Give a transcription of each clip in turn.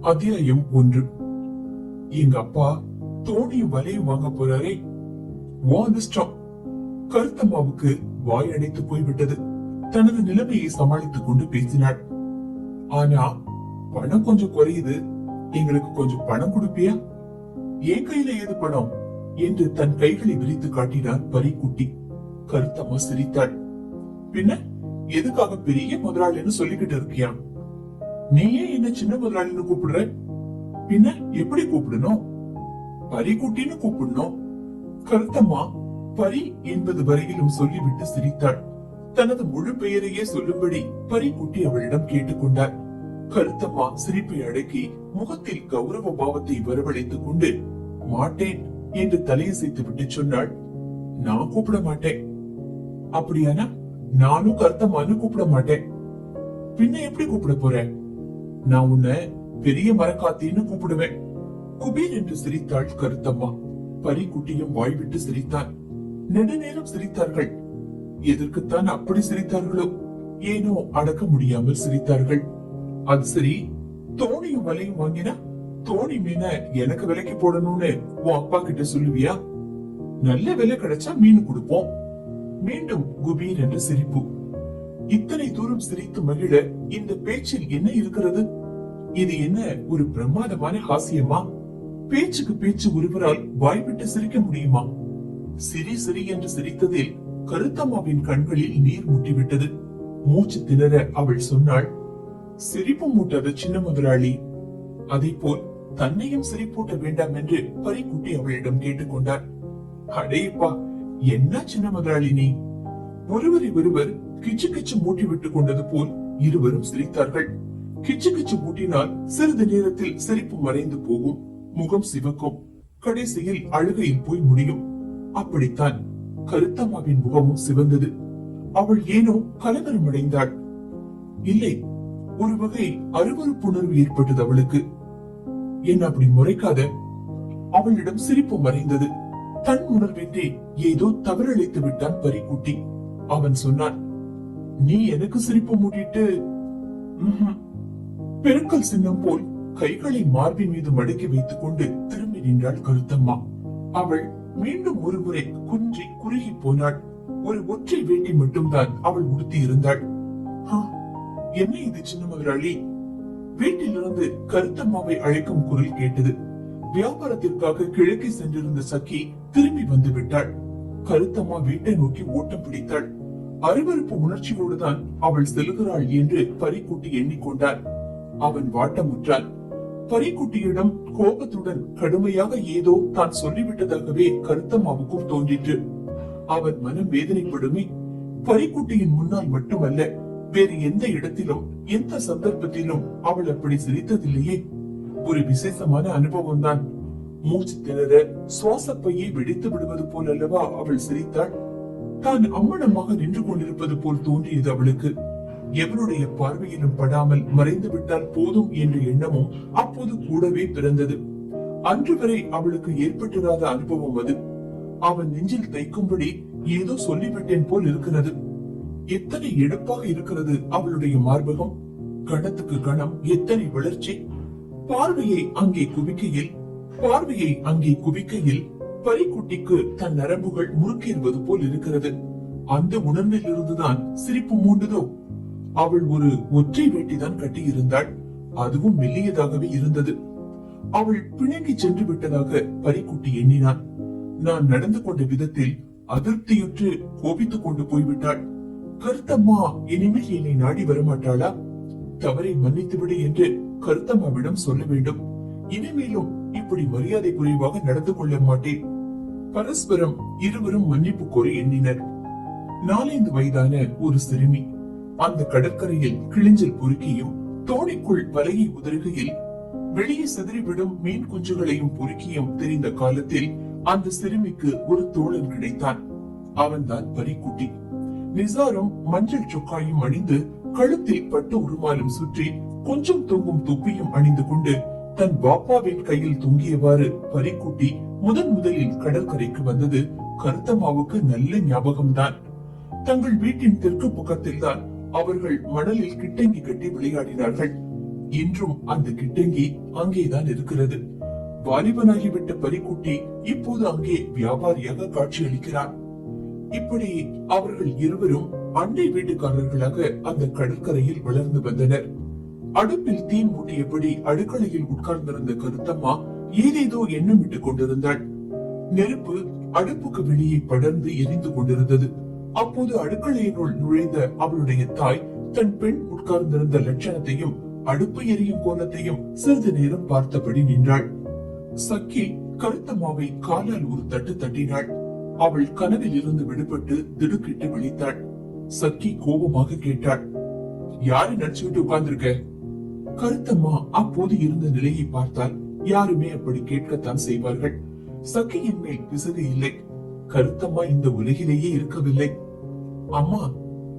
அத்தியாயம் ஒன்று. எங்க அப்பா தோணி வலையை வாங்க போறாரே. வாதிஷ்டம் கருத்தம்மாவுக்கு வாய் அடைத்து போய்விட்டது. தனது நிலைமையை சமாளித்துக் கொண்டு பேசினாள். ஆனா பணம் கொஞ்சம் குறையுது. எங்களுக்கு கொஞ்சம் பணம் கொடுப்பியா? என் கையில ஏது பணம்? என்று தன் கைகளை விரித்து காட்டினார் பரிக்குட்டி. கருத்தம்மா சிரித்தாள். பின்ன எதுக்காக பெரிய முதலாளின்னு சொல்லிக்கிட்டு இருக்கியா? நீயே என்ன சின்ன முதலாளின்னு கூப்பிடுற? பின்ன எப்படி கூப்பிடணும்? பரிகுட்டின்னு கூப்பிடணும். கருத்தம்மா பரி என்பது வரையிலும் சொல்லிவிட்டு சிரித்தாள். தனது முழு பெயரையே சொல்லும்படி பரிக்குட்டி அவளிடம் கேட்டுக்கொண்டார் கருத்தம்மா சிரிப்பை அடக்கி முகத்தில் கௌரவ பாவத்தை வரவழைத்துக் கொண்டு மாட்டேன் என்று தலையசைத்து விட்டு சொன்னாள். நான் கூப்பிட மாட்டேன். அப்படியானா? நானும் கருத்தம்மான்னு கூப்பிட மாட்டேன். பின்ன எப்படி கூப்பிட போறேன் நான் உன்னை பெரிய மரக்காத்தின்னு கூப்பிடுவேன். குபீர் என்று சிரித்தாள் கருத்தம்மா. பரிக்குட்டியும் வாய்விட்டு சிரித்தான் நெடுநேரம் சிரித்தார்கள். எதற்குத்தான் அப்படி சிரித்தார்களோ? ஏனோ அடக்க முடியாமல் சிரித்தார்கள். அது சரி தோணியும் வலையும் வாங்கினா தோணி மீன எனக்கு விலைக்கு போடணும்னு உன் அப்பா கிட்ட சொல்லுவியா? நல்ல விலை கிடைச்சா மீன் கொடுப்போம். மீண்டும் குபீர் என்று சிரிப்பு. இத்தனை தூரம் சிரித்து மகிழ இந்த பேச்சில் என்ன இருக்கிறது? இது என்ன ஒரு பிரமாதமான ஹாஸ்யமா பேச்சுக்கு பேச்சு ஒருவரால் வாய்விட்டு சிரிக்க முடியுமா? சிரி சிரி என்று சிரித்ததில் கருத்தம்மாவின் கண்களில் நீர் முட்டிவிட்டது. மூச்சு திணற அவள் சொன்னாள் சிரிப்பு மூட்டாத சின்ன முதலாளி. அதே போல் தன்னையும் சிரிப்பூட்ட வேண்டாம் என்று பறிக்குட்டி அவளிடம் கேட்டுக்கொண்டார் அடேப்பா என்ன சின்ன முதலாளி நீ? ஒருவரை ஒருவர் கிச்சு கிச்சு மூட்டி விட்டுக் கொண்டது போல் இருவரும் சிரித்தார்கள். கிச்சு கிச்சு மூட்டினால் சிறிது நேரத்தில் சிரிப்பு மறைந்து போகும். முகம் சிவக்கும். கடைசியில் அழுகையில் போய் முடியும். அப்படித்தான் கருத்தம்மாவின் முகமும் சிவந்தது. அவள் ஏனோ கலவரம் அடைந்தாள் இல்லை ஒரு வகை அருவருப்புணர்வு ஏற்பட்டது அவளுக்கு. என்ன அப்படி முறைக்காத? அவளிடம் சிரிப்பு மறைந்தது. தன் உணர்வின்றி ஏதோ தவறளித்து விட்டான் பரிக்குட்டி. அவன் சொன்னான் நீ எனக்கு சிரிப்பு மூட்டிட்டு பெருக்கல் சின்னம் போல் கைகளை மார்பின் மீது மடக்கி வைத்துக் கொண்டு திரும்பி நின்றாள் கருத்தம்மா. அவள் மீண்டும் ஒரு முறை குன்றி குறுகி போனாள். ஒரு ஒற்றை வேட்டி மட்டும்தான் அவள் உடுத்தி இருந்தாள். என்ன இது சின்ன முதலாளி வீட்டிலிருந்து கருத்தம்மாவை அழைக்கும் குரல் கேட்டது. வியாபாரத்திற்காக கிழக்கே சென்றிருந்த சக்கி திரும்பி வந்து விட்டாள். கருத்தம்மா வீட்டை நோக்கி ஓட்டம் பிடித்தாள். அருவருப்பு உணர்ச்சியோடுதான் அவள் செல்கிறாள் என்று பரிக்குட்டி எண்ணிக்கொண்டார் அவன் வாட்டமுற்றான் பரிக்குட்டியிடம் கோபத்துடன் கடுமையாக ஏதோ தான் சொல்லிவிட்டதாகவே கருத்தம்மாவுக்கும் தோன்றிற்று. அவன் மனம் வேதனைப்படுமே பரிக்குட்டியின் முன்னால் மட்டுமல்ல வேறு எந்த இடத்திலும் எந்த சந்தர்ப்பத்திலும் அவள் அப்படி சிரித்ததில்லையே. ஒரு விசேஷமான அனுபவம் தான் மூச்சு திணற சுவாசப்பையை வெடித்து விடுவது போல் அல்லவா அவள் சிரித்தாள். தான் அம்மனமாக நின்று கொண்டிருப்பது போல் தோன்றியது அவளுக்கு. எவருடைய பார்வையிலும் படாமல் மறைந்து விட்டால் போதும் என்ற எண்ணமும் அப்போது கூடவே பிறந்தது. அன்று வரை அவளுக்கு ஏற்பட்டிராத அனுபவம் அது. அவன் நெஞ்சில் தைக்கும்படி ஏதோ சொல்லிவிட்டேன் போல் இருக்கிறது. எத்தனை எடுப்பாக இருக்கிறது அவளுடைய மார்பகம்? கணத்துக்கு கணம் எத்தனை வளர்ச்சி? பார்வையை அங்கே குவிக்கையில் பார்வையை அங்கே குவிக்கையில் பரிக்குட்டிக்கு தன் நரம்புகள் முறுக்கேறுவது போல் இருக்கிறது. அந்த உணர்வில் இருந்துதான் சிரிப்பு மூண்டதோ? அவள் ஒரு ஒற்றை வேட்டிதான் கட்டியிருந்தாள். அதுவும் மெல்லியதாகவே இருந்தது. அவள் பிணங்கி சென்று விட்டதாக பரிக்குட்டி எண்ணினான். நான் நடந்து கொண்ட விதத்தில் அதிருப்தியுற்று கோபித்துக் கொண்டு போய்விட்டாள். கருத்தம்மா இனிமேல் என்னை நாடி வரமாட்டாளா? தவறை மன்னித்து விடு என்று கருத்தம்மாவிடம் சொல்ல வேண்டும். இனிமேலும் இப்படி மரியாதை குறைவாக நடந்து கொள்ள மாட்டேன். பரஸ்பரம் இருவரும் மன்னிப்பு கோரி எண்ணினர். நாலைந்து வயதான ஒரு சிறுமி அந்த கடற்கரையில் கிழிஞ்சல் பொறுக்கியும் தோணிக்குள் வலையை உதறுகையில் வெளியே சிதறிவிடும் மீன் குஞ்சுகளையும் பொறுக்கியும் தெரிந்த காலத்தில் அந்த சிறுமிக்கு ஒரு தோழன் கிடைத்தான். அவன்தான் பரிக்குட்டி. நிசாரும் மஞ்சள் சொக்காயும் அணிந்து கழுத்தில் பட்டு உருமாலும் சுற்றி கொஞ்சம் தொங்கும் தொப்பியும் அணிந்து கொண்டு தன் பாப்பாவின் கையில் தொங்கியவாறு பரிக்குட்டி முதன் முதலில் கடற்கரைக்கு வந்தது கருத்தம்மாவுக்கு நல்ல ஞாபகம்தான். தங்கள் வீட்டின் தெற்கு பக்கத்தில் தான் அவர்கள் மணலில் கிட்டங்கி கட்டி விளையாடினார்கள். இன்றும் அந்த கிட்டங்கி அங்கேதான் இருக்கிறது. வாலிபனாகிவிட்ட பரிக்குட்டி இப்போது அங்கே வியாபாரியாக காட்சியளிக்கிறார் இப்படி அவர்கள் இருவரும் அண்டை வீட்டுக்காரர்களாக அந்த கடற்கரையில் வளர்ந்து வந்தனர். அடுப்பில் தீ மூட்டியபடி அடுக்களையில் உட்கார்ந்திருந்த கருத்தம்மா ஏதேதோ எண்ணமிட்டுக் கொண்டிருந்தாள். நெருப்பு அடுப்புக்கு வெளியே படர்ந்து எரிந்து கொண்டிருந்தது. அப்போது அடுக்களையினுள் நுழைந்த அவளுடைய தாய் தன் பெண் உட்கார்ந்திருந்த லட்சணத்தையும் அடுப்பு எரியும் கோலத்தையும் சிறிது நேரம் பார்த்தபடி நின்றாள். சக்கி கருத்தம்மாவை காலால் ஒரு தட்டு தட்டினாள். அவள் கனவில் இருந்து விடுபட்டு திடுக்கிட்டு விழித்தாள். சக்கி கோபமாக கேட்டாள் யாரை நினைச்சுக்கிட்டு உட்கார்ந்திருக்க? கருத்தம்மா அப்போது இருந்த நிலையை பார்த்தால் யாருமே அப்படி கேட்கத்தான் செய்வார்கள். சக்கியின் மேல் பிசகு இல்லை. கருத்தம்மா இந்த உலகிலேயே இருக்கவில்லை. அம்மா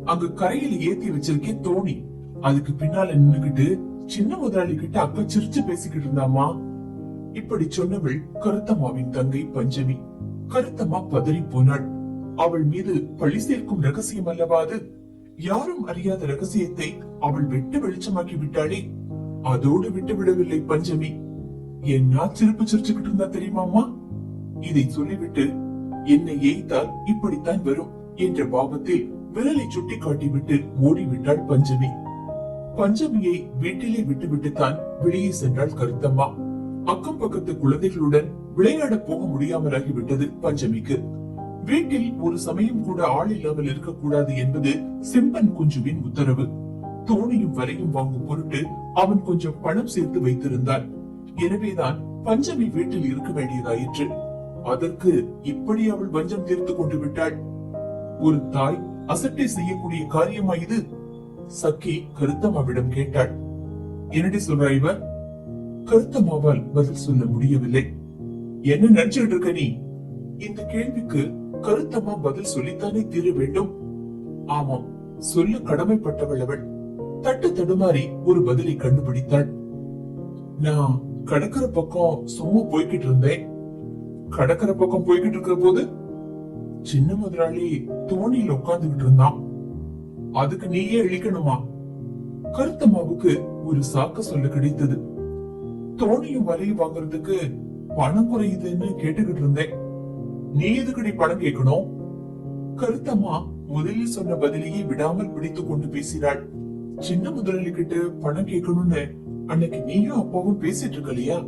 அங்க கரையில ஏத்தி வச்சிருக்கேன் தோணி. அதுக்கு பின்னால நின்னுகிட்டு சின்ன முதலாளி கிட்ட அக்கா சிரிச்சு பேசிக்கிட்டு இருந்தாமா இப்படி சொன்னவள் கருத்தம்மாவின் தங்கை பஞ்சமி. கருத்தம்மா பதறி போனாள். அவள் மீது பழி சேர்க்கும் ரகசியம் அல்லவா அது? யாரும் அறியாத ரகசியத்தை அவள் வெட்டு வெளிச்சமாக்கி விட்டாளே. அதோடு விட்டு விடவில்லை பஞ்சமி. என்ன சிரிப்பு சிரிச்சுக்கிட்டு இருந்தா தெரியுமாமா இதை சொல்லிவிட்டு என்னை ஏய்த்தால் இப்படித்தான் வரும் என்ற பாவத்தில் விரலை சுட்டி காட்டிவிட்டு ஓடிவிட்டாள் பஞ்சமி. பஞ்சமியை வீட்டிலே விட்டுவிட்டுத்தான் வெளியே சென்றாள் கருத்தம்மா. அக்கம் பக்கத்து குழந்தைகளுடன் விளையாட போக முடியாமலாகிவிட்டது பஞ்சமிக்கு. வீட்டில் ஒரு சமயம் கூட ஆள் இல்லாமல் இருக்கக்கூடாது என்பது செம்பன் குஞ்சுவின் உத்தரவு. தோணியும் வரையும் வாங்கும் பொருட்டு அவன் கொஞ்சம் பணம் சேர்த்து வைத்திருந்தான் எனவேதான் பஞ்சமி வீட்டில் இருக்க வேண்டியதாயிற்று அதற்கு இப்படி அவள் வஞ்சம் தீர்த்து கொண்டு விட்டாள். ஒரு தாய் அசட்டை செய்யக்கூடிய காரியமா இது? சக்கி கருத்தம்மாவிடம் கேட்டாள். என்னடி சொல்றா இவர்? கருத்தம்மாவால் பதில் சொல்ல முடியவில்லை. என்ன நினைச்சுட்டு இருக்க நீ? இந்த கேள்விக்கு கருத்தம்மா பதில் சொல்லித்தானே தீர வேண்டும். ஆமாம் சொல்ல கடமைப்பட்டவள் அவள். தட்டு தடுமாறி ஒரு பதிலை கண்டுபிடித்தாள். நான் கடற்கர பக்கம் சும்மா போய்கிட்டு இருந்தேன். கடற்கரை பக்கம் போய்கிட்டு இருக்கிற போது சின்ன முதலாளி தோணியில உட்கார்ந்துகிட்டு இருந்தான். அதுக்கு நீயே இழிக்கணுமா கருத்தம்மாவுக்கு ஒரு சாக்க சொல்ல கிடைத்தது. தோணியும் வலையும் வாங்குறதுக்கு பணம் குறையுதுன்னு கேட்டுக்கிட்டு இருந்தேன். நீ எதுக்கடி பணம் கேட்கணும்? கருத்தம்மா முதலில் சொன்ன பதிலையே விடாமல் பிடித்துக் கொண்டு பேசினாள். சின்ன முதலாளி கிட்ட பணம் கேட்கணும்னு அன்னைக்கு நீயும் அப்பாவும் பேசிட்டு இருக்கலையா?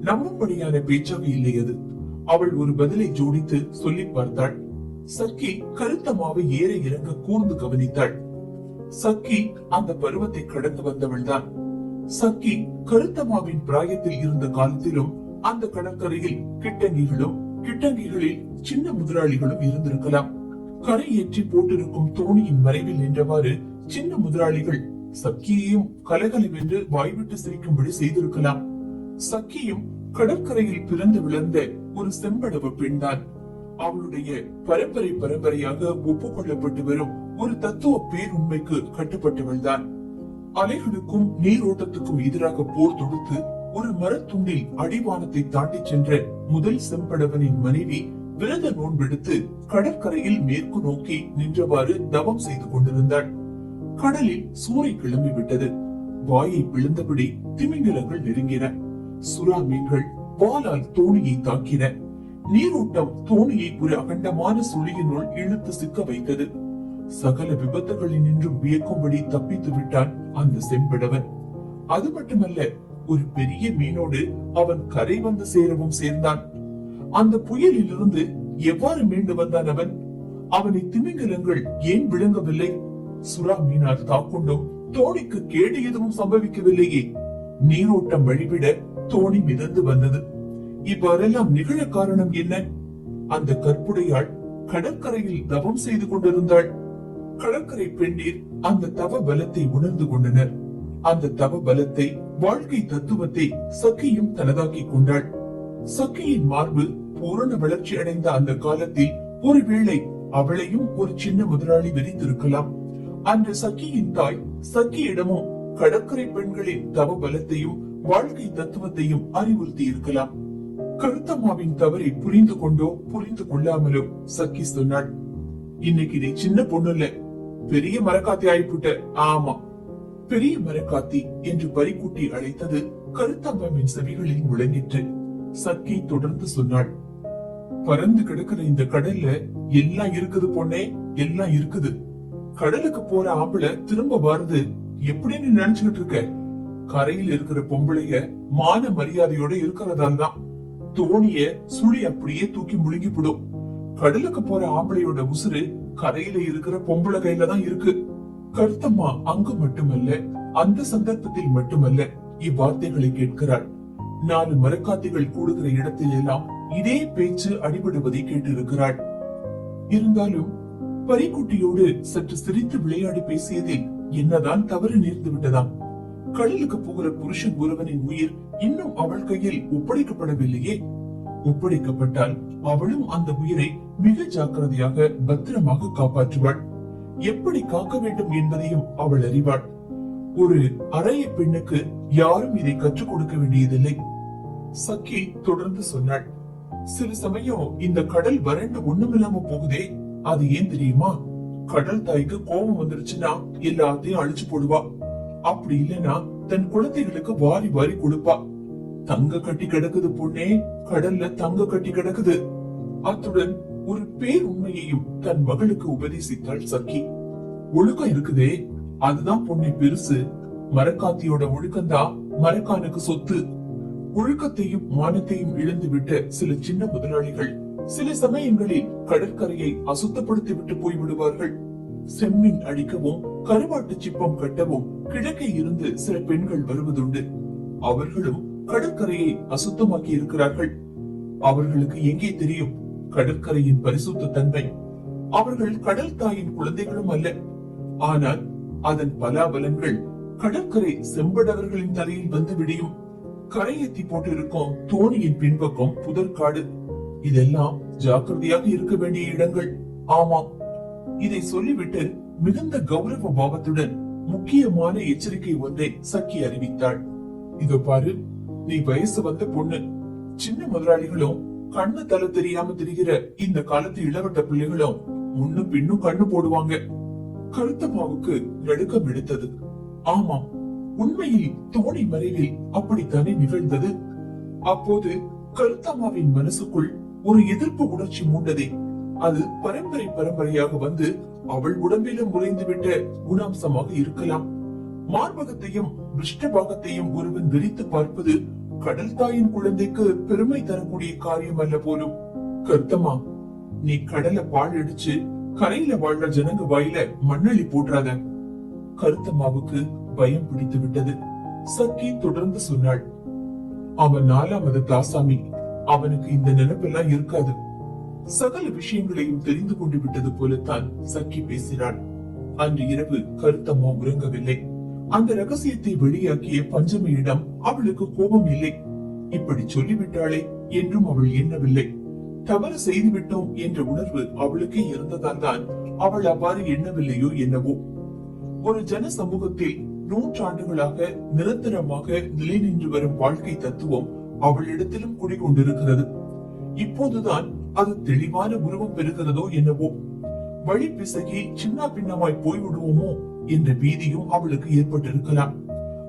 நம்பும்படியான பேச்சாக இல்லை அது. அவள் ஒரு பதிலை ஜோடித்து சொல்லி பார்த்தாள். சக்கி கருத்தமாவை ஏற இறங்க கூர்ந்து கவனித்தாள். சக்கி அந்த பருவத்தை கடந்து வந்தவள்தான் சக்கி கருத்தமாவின் பிராயத்தில் இருந்த காலத்திலும் அந்த கடற்கரையில் கிட்டங்கிகளும் கிட்டங்கிகளில் சின்ன முதலாளிகளும் இருந்திருக்கலாம். கரை ஏற்றி போட்டிருக்கும் தோணியின் மறைவில் நின்றவாறு சின்ன முதலாளிகள் சக்கியையும் கலகலவென்று வாய்விட்டு சிரிக்கும்படி செய்திருக்கலாம். சக்கியும் கடற்கரையில் பிறந்து விளர்ந்த ஒரு செம்படவு பெண்தான் அவளுடைய பரம்பரை பரம்பரையாக ஒப்புக்கொள்ளப்பட்டு வரும் ஒரு தத்துவ பேருண்மைக்கு கட்டுப்பட்டவள் தான் அலைகளுக்கும் நீரோட்டத்துக்கும் எதிராக போர் தொடுத்து ஒரு மரத்துண்டில் அடிவானத்தை தாண்டி சென்ற முதல் செம்படவனின் மனைவி விரத நோன்பெடுத்து கடற்கரையில் மேற்கு நோக்கி நின்றவாறு தவம் செய்து கொண்டிருந்தாள். கடலில் சூறை கிளம்பி விட்டது வாயை பிளந்தபடி திமிங்கிலங்கள் நெருங்கின. சுறா மீன்கள் வாலால் தோணியை தாக்கின. நீரோட்டம் தோணியை ஒரு அகண்டமான சுழியினுள் இழுத்து சிக்க வைத்தது. சகல விபத்துகளில் நின்றும் வியக்கும்படி தப்பித்து விட்டான் அந்த செம்பிடவன். அது மட்டுமல்ல ஒரு பெரிய மீனோடு அவன் கரை வந்து சேரவும் சேர்ந்தான். அந்த புயலில் இருந்து எவ்வாறு மீண்டு வந்தான் அவன்? அவனை திமிங்கிலங்கள் ஏன் விளங்கவில்லை சுறா மீனால் தாக்குண்டும் தோணிக்கு கேடு எதுவும் சம்பவிக்கவில்லையே. நீரோட்டம் வழிவிட தோணி மிதந்து வந்தது. இவ்வாறெல்லாம் நிகழ காரணம் என்ன? அந்த கற்புடையாள் கடற்கரையில் தவம் செய்து கொண்டிருந்தாள். கடற்கரை பெண்ணீர் அந்த தவ பலத்தை உணர்ந்து கொண்டனர். அந்த தவ பலத்தை வாழ்க்கை தத்துவத்தை சக்கியும் தனதாக்கிக் கொண்டாள். சக்கியின் மார்பு பூரண வளர்ச்சி அடைந்த அந்த காலத்தில் ஒருவேளை அவளையும் ஒரு சின்ன முதலாளி விரித்திருக்கலாம் அன்று சக்கியின் தாய் சக்கியிடமும் கடற்கரை பெண்களின் தவ பலத்தையும் வாழ்க்கை தத்துவத்தையும் அறிவுறுத்தி இருக்கலாம் கருத்தம்மாவின் தவறை புரிந்து கொண்டோ புரிந்து கொள்ளாமலோ சக்கி சொன்னாள். இன்னைக்கு நீ சின்ன பொண்ணு இல்ல பெரிய மரக்காத்தி ஆயிப்புட்ட. ஆமா. பெரிய மரக்காத்தி என்று பறிக்குட்டி அழைத்தது கருத்தம்மாவின் செவிகளில் முழங்கிற்று. சக்கி தொடர்ந்து சொன்னாள். பறந்து கிடக்குற இந்த கடல்ல எல்லாம் இருக்குது பொண்ணே எல்லாம் இருக்குது. கடலுக்கு போற ஆம்பளை திரும்ப வருது. எப்படின்னு நினைச்சுக்கிட்டு இருக்க. கரையில் இருக்கிற பொம்பளைய மான மரியாதையோட இருக்கிறதால் தான். தோணிய சுழி அப்படியே தூக்கி முழுங்கி போடும் கடலுக்கு போற ஆம்பளையோட உசுறு கரையில இருக்கிற பொம்பளை கையில தான் இருக்கு. கருத்தம்மா அங்கு மட்டுமல்ல அந்த சந்தர்ப்பத்தில் மட்டுமல்ல இவ்வார்த்தைகளை கேட்கிறாள். நாலு மரக்காத்திகள் கூடுகிற இடத்தில் எல்லாம் இதே பேச்சு அடிபடுவதை கேட்டிருக்கிறாள். இருந்தாலும் பரிக்குட்டியோடு சற்று சிரித்து விளையாடி பேசியதில் என்னதான் தவறு நேர்ந்து விட்டதாம். கடலுக்கு போகிற புருஷன் ஒருவனின் உயிர் இன்னும் அவள் கையில் ஒப்படைக்கப்படவில்லையே. ஒப்படைக்கப்பட்டால் அவளும் அந்த உயிரை மிக ஜாக்கிரதையாக பத்திரமாக காப்பாற்றுவாள். எப்படி காக்க வேண்டும் என்பதையும் அவள் அறிவாள். ஒரு அறைய பெண்ணுக்கு யாரும் இதை கற்றுக் கொடுக்க வேண்டியதில்லை. சக்கி தொடர்ந்து சொன்னாள் சில சமயம் இந்த கடல் வறண்டு ஒண்ணுமில்லாம போகுதே. அது ஏன் தெரியுமா? கடல் தாய்க்கு கோபம் வந்துருச்சுன்னா எல்லாத்தையும் அழிச்சு போடுவா. அப்படி இல்லனா தன் குழந்தைகளுக்கு வாரி வாரி கொடுப்பா. தங்க கட்டி கிடக்குது பொண்ணே கடல்ல தங்க கட்டி கிடக்குது. அத்துடன் ஒரு பேர் உண்மையையும் தன் மகளுக்கு உபதேசித்தாள் சக்கி. ஒழுக்கம் இருக்குதே அதுதான் பொண்ணை பெருசு. மரக்காத்தியோட ஒழுக்கம்தான் மரக்கானுக்கு சொத்து. ஒழுக்கத்தையும் மானத்தையும் இழந்து விட்ட சில சின்ன முதலாளிகள். சில சமயங்களில் கடற்கரையை அசுத்தப்படுத்தி விட்டு போய்விடுவார்கள் செம்மின் அடிக்கவும் கருவாட்டு சிப்பம் கட்டவும் கிழக்கே இருந்து சில பெண்கள் வருவதுண்டு. அவர்களும் கடற்கரையை அசுத்தமாக்கி இருக்கிறார்கள். அவர்களுக்கு எங்கே தெரியும்? கடற்கரையின் பரிசுத்த தன்மை. அவர்கள் கடல் தாயின் குழந்தைகளும் அல்ல. ஆனால் அதன் பலாபலங்கள் கடற்கரை செம்படவர்களின் தலையில் வந்து விடியும். கரையெத்தி போட்டிருக்கும் தோணியின் பின்பக்கம் புதற்காடு. இதெல்லாம் ஜாக்கிரதையாக இருக்க வேண்டிய இடங்கள். ஆமாம். இதை சொல்லிவிட்டு மிகுந்த கௌரவ பாவத்துடன் முக்கியமான எச்சரிக்கை ஒன்றை சக்கி அறிவித்தாள். இதோ பாரு நீ வயசு வந்த பொண்ணு. சின்ன முதலாளிகளும் கண்ணு தலை தெரியாம திரிகிற இந்த காலத்து இளவட்ட பிள்ளைகளும் முன்னும் பின்னும் கண்ணு போடுவாங்க. கருத்தம்மாவுக்கு நடுக்கம் எடுத்தது. ஆமாம் உண்மையில் தோணி மறைவில் அப்படித்தானே நிகழ்ந்தது? அப்போது கருத்தம்மாவின் மனசுக்குள் ஒரு எதிர்ப்பு உணர்ச்சி மூண்டதே. அது பரம்பரை பரம்பரையாக வந்து அவள் உடம்பிலும் உறைந்துவிட்ட குணாம்சமாக இருக்கலாம். மார்பகத்தையும் விஷ்டபாகத்தையும் ஒருவன் விரித்து பார்ப்பது கடல் தாயின் குழந்தைக்கு பெருமை தரக்கூடிய காரியம் அல்ல போலும். கருத்தம்மா நீ கடலை பால் அடிச்சு கரையில வாழ்ற ஜனங்க வாயில மண்ணளி போட்டுறாத. கருத்தம்மாவுக்கு பயம் பிடித்து விட்டது சக்கி தொடர்ந்து சொன்னாள். அவன் நாலாவது தாசாமி. அவனுக்கு இந்த நினைப்பெல்லாம் இருக்காது. சகல விஷயங்களையும் தெரிந்து கொண்டு விட்டது போலத்தான் சக்கி பேசினாள். அன்று இரவு கருத்தம்மா உறங்கவில்லை. அந்த ரகசியத்தை வெளியாக்கிய பஞ்சமியிடம் அவளுக்கு கோபம் இல்லை. இப்படி சொல்லிவிட்டாளே என்றும் அவள் எண்ணவில்லை. தவறு செய்துவிட்டோம் என்ற உணர்வு அவளுக்கே இருந்ததால் தான் அவள் அவ்வாறு எண்ணவில்லையோ என்னவோ. ஒரு ஜன சமூகத்தில் நூற்றாண்டுகளாக நிரந்தரமாக நிலை நின்று வரும் வாழ்க்கை தத்துவம் அவளிடத்திலும் குடிகொண்டிருக்கிறது. இப்போதுதான் அது தெளிவான உருவம் பெறுகிறதோ என்னவோ. வழி பிசகி சின்ன பின்னமாய் போய்விடுவோமோ என்ற பீதியும் அவளுக்கு ஏற்பட்டிருக்கலாம்.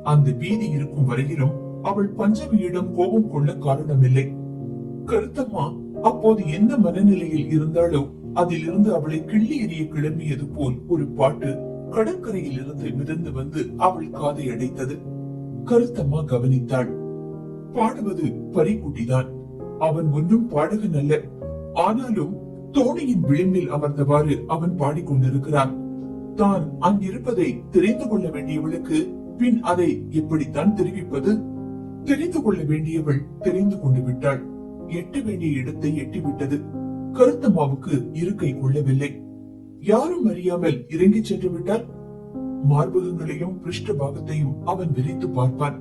அந்த பீதி இருக்கும் வரையிலும் அவள் பஞ்சமியிடம் கோபம் கொள்ள காரணமில்லை. கருத்தம்மா அப்போது எந்த மனநிலையில் இருந்தாலோ அதிலிருந்து அவளை கிள்ளி எறிய கிளம்பியது போல் ஒரு பாட்டு கடற்கரையில் இருந்து மிதந்து வந்து அவள் காதை அடைத்தது. கருத்தம்மா கவனித்தாள். பாடுவது பரிக்குட்டிதான் அவன் ஒன்றும் பாடகன் அல்ல. ஆனாலும் தோணியின் விளிம்பில் அமர்ந்தவாறு அவன் பாடிக்கொண்டிருக்கிறான். தான் அங்கிருப்பதை தெரிந்து கொள்ள வேண்டியவளுக்கு பின் அதை எப்படித்தான் தெரிவிப்பது? தெரிந்து கொள்ள வேண்டியவள் தெரிந்து கொண்டு விட்டாள். எட்ட வேண்டிய இடத்தை எட்டிவிட்டது. கருத்தம்மாவுக்கு இருக்கை கொள்ளவில்லை. யாரும் அறியாமல் இறங்கி சென்று விட்டால்? மார்பகங்களையும் பிருஷ்ட பாகத்தையும் அவன் விரித்து பார்ப்பான்.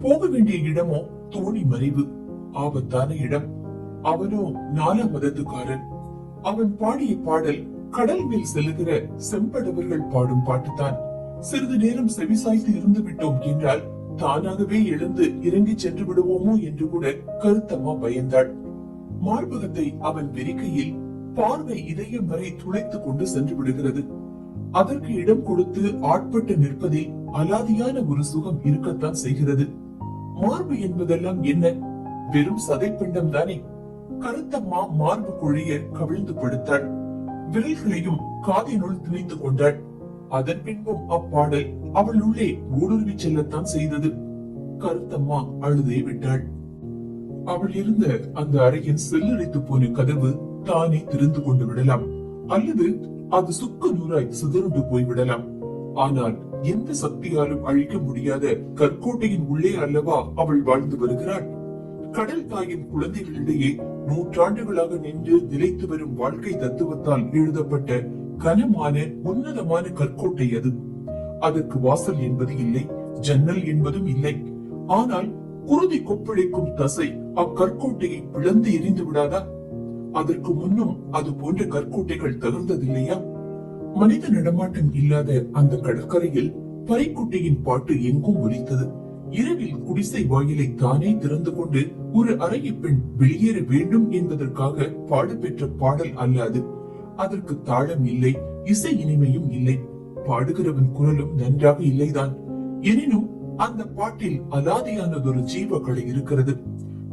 போக வேண்டிய இடமோ தோணி மறைவு. ஆபத்தான இடம். அவனோ நாலாம் மதத்துக்காரன் அவன் பாடிய பாடல் கடல் மேல் செல்லுகிற செம்படவர்கள் பாடும் பாட்டுத்தான். சிறிது நேரம் செவிசாய்த்து இருந்து விட்டோம் என்றால் தானாகவே எழுந்து இறங்கி சென்று விடுவோமோ என்று கூட கருத்தம்மா பயந்தாள். மார்பகத்தை அவன் வெறிக்கையில் பார்வை இதயம் வரை துளைத்துக் கொண்டு சென்று விடுகிறது. அதற்கு இடம் கொடுத்து ஆட்பட்டு நிற்பதில் அலாதியான ஒரு சுகம் இருக்கத்தான் செய்கிறது. மார்பு என்பதெல்லாம் என்ன? வெறும் சதைப்பிண்டம் தானே. கருத்தம்மா மார்பு குழிய கவிழ்ந்து படுத்தாள் விரல்களையும் காதினுள் திணித்து கொண்டாள். அதன் பின்பும் அப்பாடல் அவள் உள்ளே ஊடுருவி செல்லத்தான் செய்தது. கருத்தம்மா அழுதே விட்டாள். அவள் இருந்த அந்த அறையின் செல்லடைத்து போன கதவு தானே திறந்து கொண்டு விடலாம். அல்லது அது சுக்கு நூறாய் சிதறுண்டு போய்விடலாம் ஆனால் எந்த சக்தியாலும் அழிக்க முடியாத கற்கோட்டையின் உள்ளே அல்லவா அவள் வாழ்ந்து வருகிறாள்? கடல் தாயின் குழந்தைகளிடையே நூற்றாண்டுகளாக நின்று நிலைத்து வரும் வாழ்க்கை தத்துவத்தால் எழுதப்பட்ட கனமான உன்னதமான கற்கோட்டை அது. அதற்கு வாசல் என்பது இல்லை ஜன்னல் என்பதும் இல்லை. ஆனால் குருதி கொப்பளிக்கும் தசை அக்கற்கோட்டையை பிளந்து எரிந்து விடாதா அதற்கு முன்னும் அது போன்ற கற்கோட்டைகள் தகர்ந்ததில்லையா மனித நடமாட்டம் இல்லாத அந்த கடற்கரையில் பறைக்குட்டியின் பாட்டு எங்கும் ஒலித்தது. இரவில் குடிசை வாயிலை தானே திறந்து கொண்டு ஒரு அறைய பெண் வெளியேற வேண்டும் என்பதற்காக பாடப்பெற்ற பாடல் அல்லாது. அதற்கு தாளம் இல்லை இசை இனிமையும் இல்லை. பாடுகிறவன் குரலும் நன்றாக இல்லைதான். எனினும் அந்த பாட்டில் அலாதியானதொரு ஜீவக்கலை இருக்கிறது.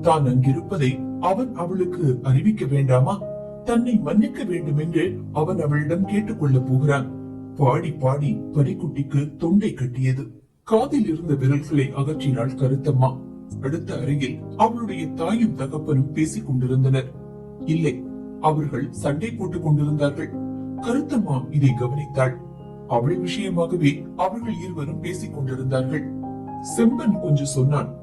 தான் அங்கிருப்பதை அவன் அவளுக்கு அறிவிக்க வேண்டாமா? தன்னை மன்னிக்க வேண்டும் என்று அவன் அவளிடம் கேட்டுக்கொள்ளப் போகிறான். பாடி பாடி பரிக்குட்டிக்கு தொண்டை கட்டியது. காதில் இருந்த விரல்களை அகற்றினாள் கருத்தம்மா. அடுத்த அருகில் அவளுடைய தாயும் தகப்பனும் பேசிக் கொண்டிருந்தனர். இல்லை அவர்கள் சண்டை போட்டுக் கொண்டிருந்தார்கள். கருத்தம்மா இதை கவனித்தாள். அவள் விஷயமாகவே அவர்கள் இருவரும் பேசிக் கொண்டிருந்தார்கள். செம்பன் கொஞ்சம் சொன்னான்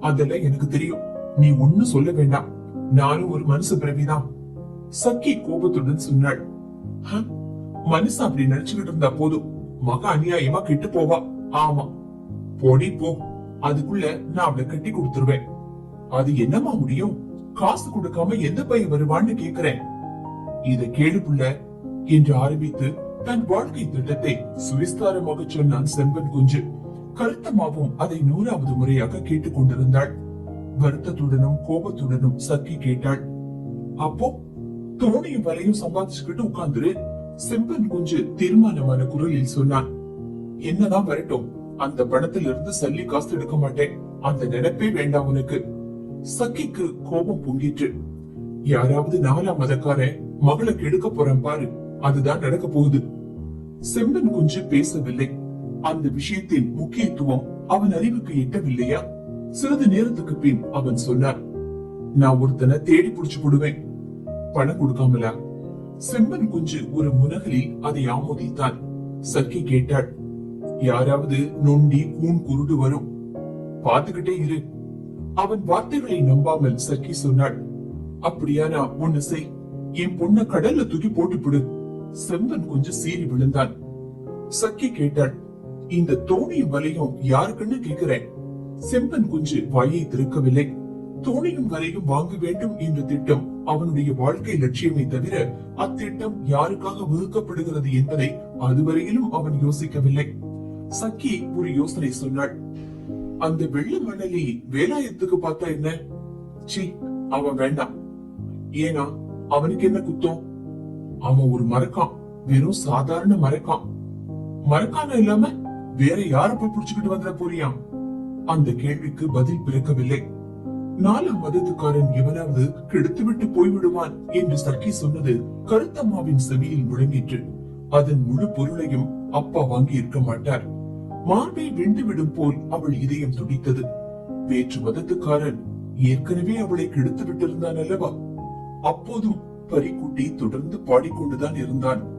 அதெல்லாம் எனக்கு தெரியும். நீ ஒண்ணு சொல்ல வேண்டாம். நானும் ஒரு மனுஷ பிறவிதான். சக்கி கோபத்துடன் சொன்னாள். மனசு மனுஷன் அப்படி நினைச்சுக்கிட்டு இருந்தா போதும். மக அநியாயமா கெட்டு போவா. ஆமா. போடி போ. அதுக்குள்ள நான் அவளை கட்டி கொடுத்துருவேன். அது என்னமா முடியும்? காசு கொடுக்காம எந்த பையன் வருவான்னு கேக்குறேன். இத கேடு புள்ள என்று ஆரம்பித்து தன் வாழ்க்கை திட்டத்தை சுவிஸ்தாரமாக சொன்னான் செம்பன் குஞ்சு. கருத்தமாவும் அதை நூறாவது முறையாக கேட்டுக் கொண்டிருந்தாள் வருத்தத்துடனும் கோபத்துடனும் சக்கி கேட்டாள். அப்போ தோணியும் வலையும் சம்பாதிச்சுக்கிட்டு உட்கார்ந்துரு. செம்பன் குஞ்சு தீர்மானமான குரலில் சொன்னான். என்னதான் வரட்டும் அந்த பணத்துல இருந்து சல்லி காசு எடுக்க மாட்டேன். அந்த நினைப்பே வேண்டாம் உனக்கு. சக்கிக்கு கோபம் பொங்கிற்று. யாராவது நாலாம் மதக்காரன் மகளை கெடுக்க போறேன் பாரு. அதுதான் நடக்க போகுது. செம்பன் குஞ்சு பேசவில்லை. அந்த விஷயத்தின் முக்கியத்துவம் அவன் அறிவுக்கு எட்டவில்லையா? சிறிது நேரத்துக்கு பின் அவன் சொன்னான். நான் ஒருத்தனை தேடி புடிச்சு போடுவேன். பணம் கொடுக்காமல? செம்பன் குஞ்சு ஒரு முனகலில் அதை ஆமோதித்தான். சக்கி கேட்டாள் யாராவது நொண்டி கூன் குருடு வரும்? பார்த்துக்கிட்டே இரு. அவன் வார்த்தைகளை நம்பாமல் சக்கி சொன்னாள் அப்படியானா ஒண்ணு செய் என் பொண்ண கடல்ல தூக்கி போட்டு விடு. செம்பன் கொஞ்சம் சீறி விழுந்தான். சக்கி கேட்டாள் இந்த தோணியும் வலையும் யாருக்குன்னு கேக்குறேன் செம்பன் குஞ்சு வாயை திறக்கவில்லை தோணியும் வலையும் வாங்க வேண்டும் என்ற திட்டம். அவனுடைய வாழ்க்கை லட்சியமே தவிர அத்திட்டம் யாருக்காக வகுக்கப்படுகிறது என்பதை அதுவரையிலும் அவன் யோசிக்கவில்லை. சக்கி ஒரு யோசனை சொன்னாள். அந்த வெள்ள மணலி வேலாயத்துக்கு பார்த்தா என்ன? சி அவன் வேண்டாம். ஏனா அவனுக்கு என்ன குத்தம்? அவன் ஒரு மரக்கான் வெறும் சாதாரண மரக்கான். மரக்கான இல்லாம வேற யார போய் புடிச்சுக்கிட்டு வந்துட போறியாம்? அந்த கேள்விக்கு பதில் பிறக்கவில்லை. நாலாம் மதத்துக்காரன் எவனாவது கெடுத்துவிட்டு போய்விடுவான் என்று சக்கி சொன்னது கருத்தம்மாவின் செவியில் முழங்கிற்று. அதன் முழு பொருளையும் அப்பா வாங்கி இருக்க மாட்டார். மார்பை வெண்டுவிடும் போல் அவள் இதயம் துடித்தது. வேற்று மதத்துக்காரன் ஏற்கனவே அவளை கெடுத்து விட்டிருந்தான் அல்லவா? அப்போதும் பரிக்குட்டி தொடர்ந்து பாடிக்கொண்டுதான் இருந்தான்.